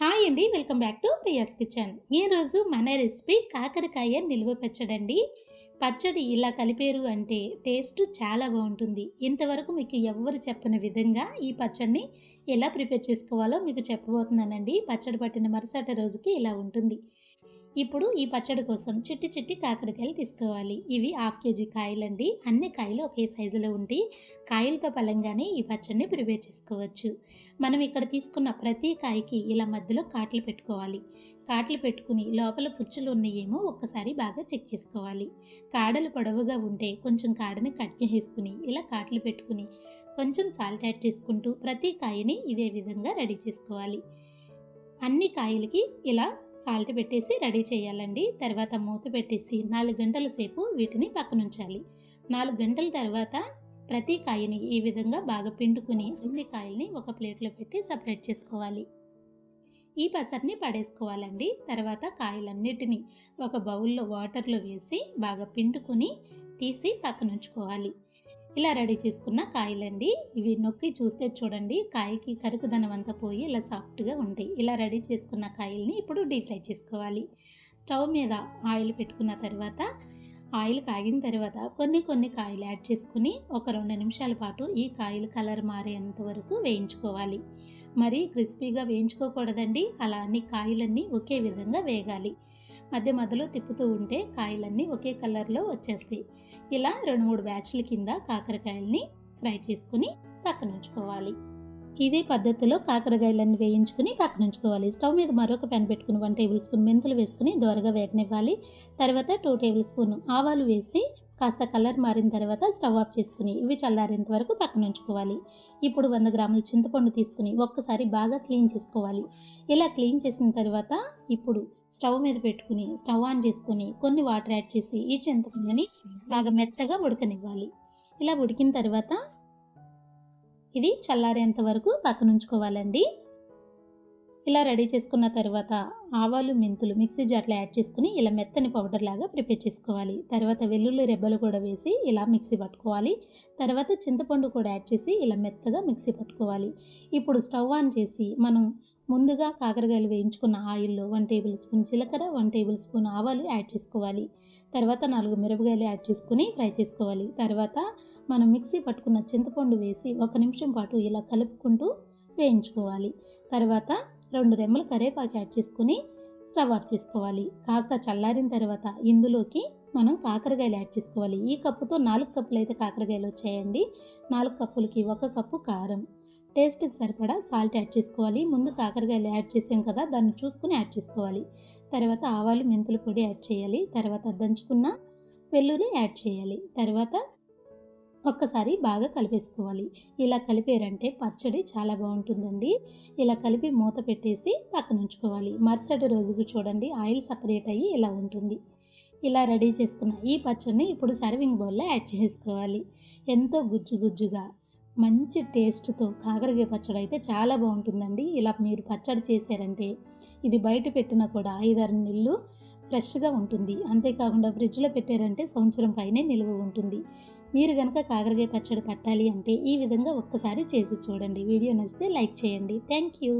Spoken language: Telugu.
హాయ్ అండి welcome back to Priya's kitchen. ఈరోజు మన రెసిపీ కాకరకాయ నిల్వ పచ్చడండి పచ్చడి ఇలా కలిపేరు అంటే టేస్ట్ చాలా బాగుంటుంది. ఇంతవరకు మీకు ఎవ్వరు చెప్పని విధంగా ఈ పచ్చడిని ఎలా ప్రిపేర్ చేసుకోవాలో మీకు చెప్పబోతున్నానండి. పచ్చడి పట్టిన మరుసటి రోజుకి ఇలా ఉంటుంది. ఇప్పుడు ఈ పచ్చడి కోసం చిట్టి చిట్టి కాకరకాయలు తీసుకోవాలి. ఇవి హాఫ్ కేజీ కాయలండి. అన్ని కాయలు ఒకే సైజులో ఉండి కాయలతో బలంగానే ఈ పచ్చడిని ప్రిపేర్ చేసుకోవచ్చు. మనం ఇక్కడ తీసుకున్న ప్రతి కాయకి ఇలా మధ్యలో కాట్లు పెట్టుకోవాలి. కాట్లు పెట్టుకుని లోపల పుచ్చులు ఉన్నాయేమో ఒక్కసారి బాగా చెక్ చేసుకోవాలి. కాడలు పొడవుగా ఉంటే కొంచెం కాడని కట్ చేసుకుని ఇలా కాట్లు పెట్టుకుని కొంచెం సాల్ట్ యాడ్ చేసుకుంటూ ప్రతి కాయని ఇదే విధంగా రెడీ చేసుకోవాలి. అన్ని కాయలకి ఇలా సాల్ట్ పెట్టేసి రెడీ చేయాలండి. తర్వాత మూత పెట్టేసి నాలుగు గంటల సేపు వీటిని పక్కనుంచాలి. నాలుగు గంటల తర్వాత ప్రతి కాయని ఈ విధంగా బాగా పిండుకుని అన్ని కాయల్ని ఒక ప్లేట్లో పెట్టి సపరేట్ చేసుకోవాలి. ఈ పసర్ని పడేసుకోవాలండి. తర్వాత కాయలన్నిటిని ఒక బౌల్లో వాటర్లో వేసి బాగా పిండుకుని తీసి పక్కనుంచుకోవాలి. ఇలా రెడీ చేసుకున్న కాయలండి. ఇవి నొక్కి చూస్తే చూడండి కాయకి కరుకుదనం అంతా పోయి ఇలా సాఫ్ట్గా ఉంటాయి. ఇలా రెడీ చేసుకున్న కాయల్ని ఇప్పుడు డీప్ ఫ్రై చేసుకోవాలి. స్టవ్ మీద ఆయిల్ పెట్టుకున్న తర్వాత ఆయిల్ కాగిన తర్వాత కొన్ని కొన్ని కాయలు యాడ్ చేసుకుని ఒక రెండు నిమిషాల పాటు ఈ కాయలు కలర్ మారేంత వరకు వేయించుకోవాలి. మరీ క్రిస్పీగా వేయించుకోకూడదండి. అలా అన్ని కాయలన్నీ ఒకే విధంగా వేగాలి. మధ్య మధ్యలో తిప్పుతూ ఉంటే కాయలన్నీ ఒకే కలర్లో వచ్చేస్తాయి. ఇలా రెండు మూడు బ్యాచ్ల కింద కాకరకాయలని ఫ్రై చేసుకుని పక్కన ఉంచుకోవాలి. ఇదే పద్ధతిలో కాకరకాయలన్నీ వేయించుకుని పక్కన ఉంచుకోవాలి. స్టవ్ మీద మరొక పెన్ పెట్టుకుని వన్ టేబుల్ స్పూన్ మెంతులు వేసుకుని దోరగా వేగనివ్వాలి. తర్వాత టూ టేబుల్ స్పూన్ ఆవాలు వేసి కాస్త కలర్ మారిన తర్వాత స్టవ్ ఆఫ్ చేసుకుని ఇవి చల్లారేంత వరకు పక్కన ఉంచుకోవాలి. ఇప్పుడు వంద గ్రాముల చింతపండు తీసుకుని ఒక్కసారి బాగా క్లీన్ చేసుకోవాలి. ఇలా క్లీన్ చేసిన తర్వాత ఇప్పుడు స్టవ్ మీద పెట్టుకుని స్టవ్ ఆన్ చేసుకుని కొన్ని వాటర్ యాడ్ చేసి ఈ చింతపండుని బాగా మెత్తగా ఉడకనివ్వాలి. ఇలా ఉడికిన తర్వాత ఇది చల్లారేంత వరకు పక్కనుంచుకోవాలండి. ఇలా రెడీ చేసుకున్న తర్వాత ఆవాలు మెంతులు మిక్సీ జార్లో యాడ్ చేసుకుని ఇలా మెత్తని పౌడర్ లాగా ప్రిపేర్ చేసుకోవాలి. తర్వాత వెల్లుల్లి రెబ్బలు కూడా వేసి ఇలా మిక్సీ పట్టుకోవాలి. తర్వాత చింతపండు కూడా యాడ్ చేసి ఇలా మెత్తగా మిక్సీ పట్టుకోవాలి. ఇప్పుడు స్టవ్ ఆన్ చేసి మనం ముందుగా కాకరకాయలు వేయించుకున్న ఆయిల్లో వన్ టేబుల్ స్పూన్ జీలకర్ర వన్ టేబుల్ స్పూన్ ఆవాలు యాడ్ చేసుకోవాలి. తర్వాత నాలుగు మిరపకాయలు యాడ్ చేసుకుని ఫ్రై చేసుకోవాలి. తర్వాత మనం మిక్సీ పట్టుకున్న చింతపండు వేసి ఒక నిమిషం పాటు ఇలా కలుపుకుంటూ వేయించుకోవాలి. తర్వాత రెండు రెమ్మలు కరివేపాకు యాడ్ చేసుకుని స్టవ్ ఆఫ్ చేసుకోవాలి. కాస్త చల్లారిన తర్వాత ఇందులోకి మనం కాకరకాయలు యాడ్ చేసుకోవాలి. ఈ కప్పుతో నాలుగు కప్పులు అయితే కాకరకాయలు వచ్చాయండి. నాలుగు కప్పులకి ఒక కప్పు కారం. టేస్ట్కి సరిపడా సాల్ట్ యాడ్ చేసుకోవాలి. ముందు కాకరకాయలు యాడ్ చేసాం కదా దాన్ని చూసుకుని యాడ్ చేసుకోవాలి. తర్వాత ఆవాలు మెంతుల పొడి యాడ్ చేయాలి. తర్వాత దంచుకున్న వెల్లుల్లి యాడ్ చేయాలి. తర్వాత ఒక్కసారి బాగా కలిపేసుకోవాలి. ఇలా కలిపారంటే పచ్చడి చాలా బాగుంటుందండి. ఇలా కలిపి మూత పెట్టేసి పక్కన ఉంచుకోవాలి. మరుసటి రోజుకు చూడండి ఆయిల్ సపరేట్ అయ్యి ఇలా ఉంటుంది. ఇలా రెడీ చేసుకున్న ఈ పచ్చడిని ఇప్పుడు సర్వింగ్ బౌల్లో యాడ్ చేసుకోవాలి. ఎంతో గుజ్జు గుజ్జుగా మంచి టేస్ట్తో కాకరకాయ పచ్చడి అయితే చాలా బాగుంటుందండి. ఇలా మీరు పచ్చడి చేశారంటే ఇది బయట పెట్టినా కూడా ఐదారు నెలలు ఫ్రెష్గా ఉంటుంది. అంతేకాకుండా ఫ్రిడ్జ్లో పెట్టారంటే సంవత్సరం పైనే నిల్వ ఉంటుంది. మీరు కనుక కాకరకాయ పచ్చడి పట్టాలి అంటే ఈ విధంగా ఒక్కసారి చేసి చూడండి. వీడియో నచ్చితే లైక్ చేయండి. Thank you